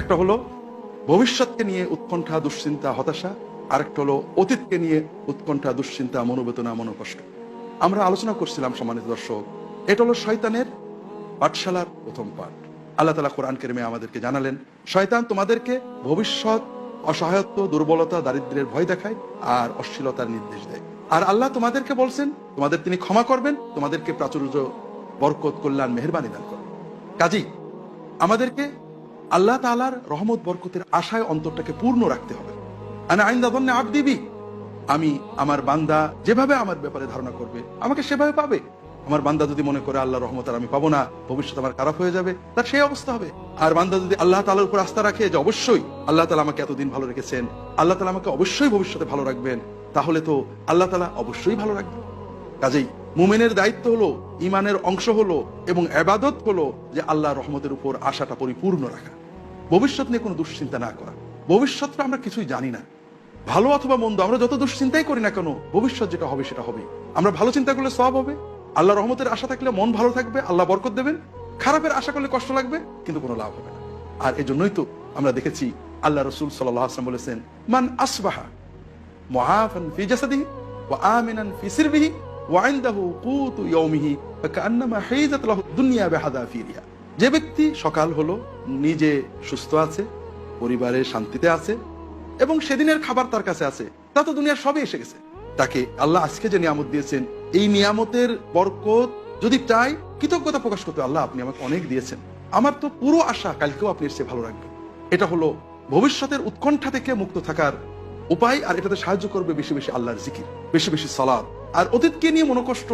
একটা হলো ভবিষ্যৎকে নিয়ে উৎকণ্ঠা, দুশ্চিন্তা, হতাশা। আরেকটা হলো অতীতকে নিয়ে উৎকণ্ঠা, দুশ্চিন্তা, মনোবেদনা, মনোকষ্ট। আমরা আলোচনা করছিলাম সম্মানিত দর্শক, এটা হলো শয়তানের পাঠশালার প্রথম পাঠ। আল্লাহ তালা কোরআন কেরিমে আমাদেরকে জানালেন, শয়তান তোমাদেরকে ভবিষ্যৎ, অসহায়ত্ব, দুর্বলতা, দারিদ্র্যের ভয় দেখায় আর অশ্লীলতার নির্দেশ দেয়। আর আল্লাহ তোমাদেরকে বলছেন, তোমাদের তিনি ক্ষমা করবেন, তোমাদেরকে প্রাচুর্য, বরকত, কল্যাণ, মেহরবানি দান করবেন। কাজী আমাদেরকে আল্লাহ তালার রহমত, বরকতের আশায় অন্তরটাকে পূর্ণ রাখতে হবে। আনা আব দিবি আমি আমার বান্দা যেভাবে আমার ব্যাপারে ধারণা করবে, আমাকে সেভাবে পাবে। আমার বান্দা যদি মনে করে আল্লাহ রহমত আর আমি পাবো না, ভবিষ্যৎ আমার খারাপ হয়ে যাবে, তার সেই অবস্থা হবে। আর বান্দা যদি আল্লাহ তালার উপর আস্থা রাখে যে অবশ্যই আল্লাহ তালা আমাকে এতদিন ভালো রেখেছেন, আল্লাহ তালা আমাকে অবশ্যই ভবিষ্যতে ভালো রাখবেন, তাহলে তো আল্লাহ তালা অবশ্যই ভালো রাখবেন। কাজেই মুমিনের দায়িত্ব হলো ইমানের অংশ হলো এবং আবাদত হলো যে আল্লাহ রহমতের উপর আশাটা পরিপূর্ণ রাখা। ভবিষ্যৎ নিয়ে কোনো দুশ্চিন্তা না করা। ভবিষ্যৎটা আমরা কিছুই জানি না। ভালো অথবা মন্দ, আমরা যত দুশ্চিন্তাই করি না কেন, ভবিষ্যৎ যেটা হবে সেটা হবে। আমরা ভালো চিন্তা করলে সব হবে। আল্লাহ রহমতের আশা থাকলে মন ভালো থাকবে, আল্লাহ বরকত দেবেন। খারাপের আশা করলে কষ্ট লাগবে, কিন্তু কোনো লাভ হবে না। আর এই জন্যই তো আমরা দেখেছি, আল্লাহ রসুল সাল্লাহ বলেছেন, মান আসবাহা মুআফান ফি কুতু ইয়াউমিহি ফাকান্নামা হাইজাত লাহু যে ব্যক্তি সকাল হলো, নিজে সুস্থ আছে, পরিবারে শান্তিতে আছে, এবং সেদিনের খাবার তার কাছে আছে, তা তো দুনিয়ার সবই এসে গেছে। তাকে আল্লাহ আজকে যে নিয়ামত দিয়েছেন, এই নিয়ামতের বরকত যদি চাই, কৃতজ্ঞতা প্রকাশ করতে আল্লাহ আপনি আমাকে অনেক দিয়েছেন। আমার তো পুরো আশা কালকেও আপনি এসে ভালো রাখবেন। এটা হলো ভবিষ্যতের উৎকণ্ঠা থেকে মুক্ত থাকার উপায়, আর এটাতে সাহায্য করবে বেশি বেশি আল্লাহর জিকির, বেশি বেশি সালাদ আর অতীতকে নিয়ে মনোকষ্ট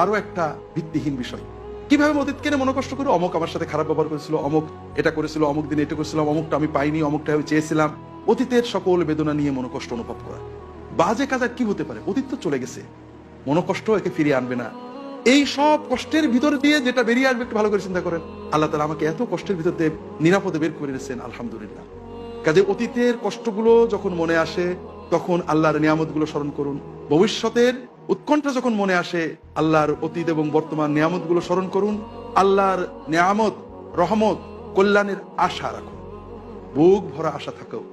আরও একটা ভিত্তিহীন বিষয়। কীভাবে অতীতকে নিয়ে মনোকষ্ট করে অমুক আমার সাথে খারাপ ব্যবহার করেছিল, অমুক এটা করেছিল, অমুক দিনে এটা করেছিলাম অমুকটা আমি পাইনি অমুকটা আমি চেয়েছিলাম। অতীতের সকল বেদনা নিয়ে মনোকষ্ট অনুভব করা। বাজে কাজ আর কি হতে পারে? অতীত তো চলে গেছে। মনোকষ্ট একে ফিরিয়ে আনবে না। এই সব কষ্টের ভিতর দিয়ে যেটা বেরিয়ে আসবে, একটু ভালো করে চিন্তা করেন। আল্লাহ তালা আমাকে এত কষ্টের ভিতর দিয়ে নিরাপদে বের করে দিয়েছেন, আলহামদুলিল্লাহ। কাজে অতীতের কষ্টগুলো যখন মনে আসে, তখন আল্লাহর নিয়ামতগুলো স্মরণ করুন। ভবিষ্যতের উৎকণ্ঠা যখন মনে আসে, আল্লাহর অতীত এবং বর্তমান নিয়ামতগুলো স্মরণ করুন, আল্লাহর নিয়ামত, রহমত, কল্যাণের আশা রাখুন। বুক ভরা আশা থাকেও।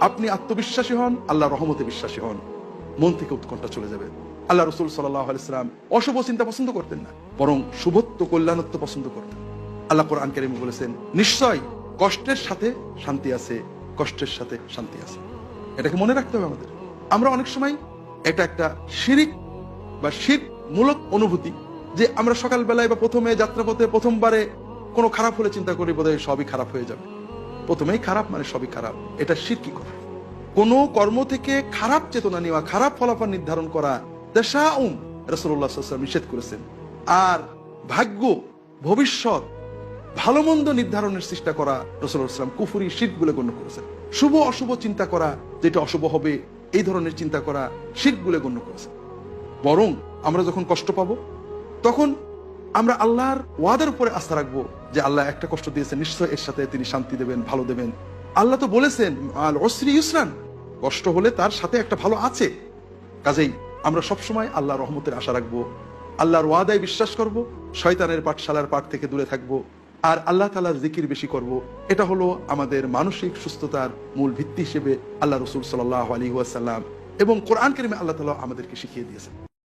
আপনি আত্মবিশ্বাসী হন, আল্লাহ রহমতে বিশ্বাসী হন। মন থেকে উৎকণ্ঠা চলে যাবে। আল্লাহ রসুল সাল্লাম অশুভ চিন্তা পছন্দ করতেন না, বরং শুভত্ব, কল্যাণত্ব পছন্দ করতেন। আল্লাহ কোরআন কারিম বলেছেন, নিশ্চয় কষ্টের সাথে শান্তি আছে, কষ্টের সাথে শান্তি আছে। এটাকে মনে রাখতে হবে আমাদের। আমরা অনেক সময় এটা একটা শিরিক বা শীত মূলক অনুভূতি যে আমরা সকালবেলায় বা প্রথমে যাত্রাপথে প্রথমবারে কোনো খারাপ হলে চিন্তা করি বোধহয় সবই খারাপ হয়ে যাবে। প্রথমেই খারাপ মানে সবই খারাপ। এটা শিরকি করা? কোন কর্ম থেকে খারাপ চেতনা নেওয়া, খারাপ ফলাফল নির্ধারণ করা দেশা উম রসুল্লাহ নিষেধ করেছেন। আর ভাগ্য, ভবিষ্যৎ ভালো মন্দ নির্ধারণের চেষ্টা করা রসুল্লাহাম কুফুরি শীত বলে গণ্য করেছেন। শুভ অশুভ চিন্তা করা, যেটা অশুভ হবে এই ধরনের চিন্তা করা শীত বলে গণ্য করেছে। বরং আমরা যখন কষ্ট পাব, তখন আমরা আল্লাহর ওয়াদের উপরে আস্থা রাখব যে আল্লাহ একটা কষ্ট দিয়েছেন, নিশ্চয় এর সাথে তিনি শান্তি দেবেন, ভালো দেবেন। আল্লাহ তো বলেছেন, আল অশ্রী ইসরান কষ্ট হলে তার সাথে একটা ভালো আছে। কাজেই আমরা সবসময় আল্লাহ রহমতের আশা রাখব, আল্লাহর ওয়াদায় বিশ্বাস করব, শয়তানের পাঠশালার পাঠ থেকে দূরে থাকব। আর আল্লাহ তালার জিকির বেশি করব। এটা হলো আমাদের মানসিক সুস্থতার মূল ভিত্তি হিসেবে আল্লাহ রসুল সাল্লাহ আলী ওয়াসাল্লাম এবং কোরআন কেরিমে আল্লাহ তালা আমাদেরকে শিখিয়ে দিয়েছেন।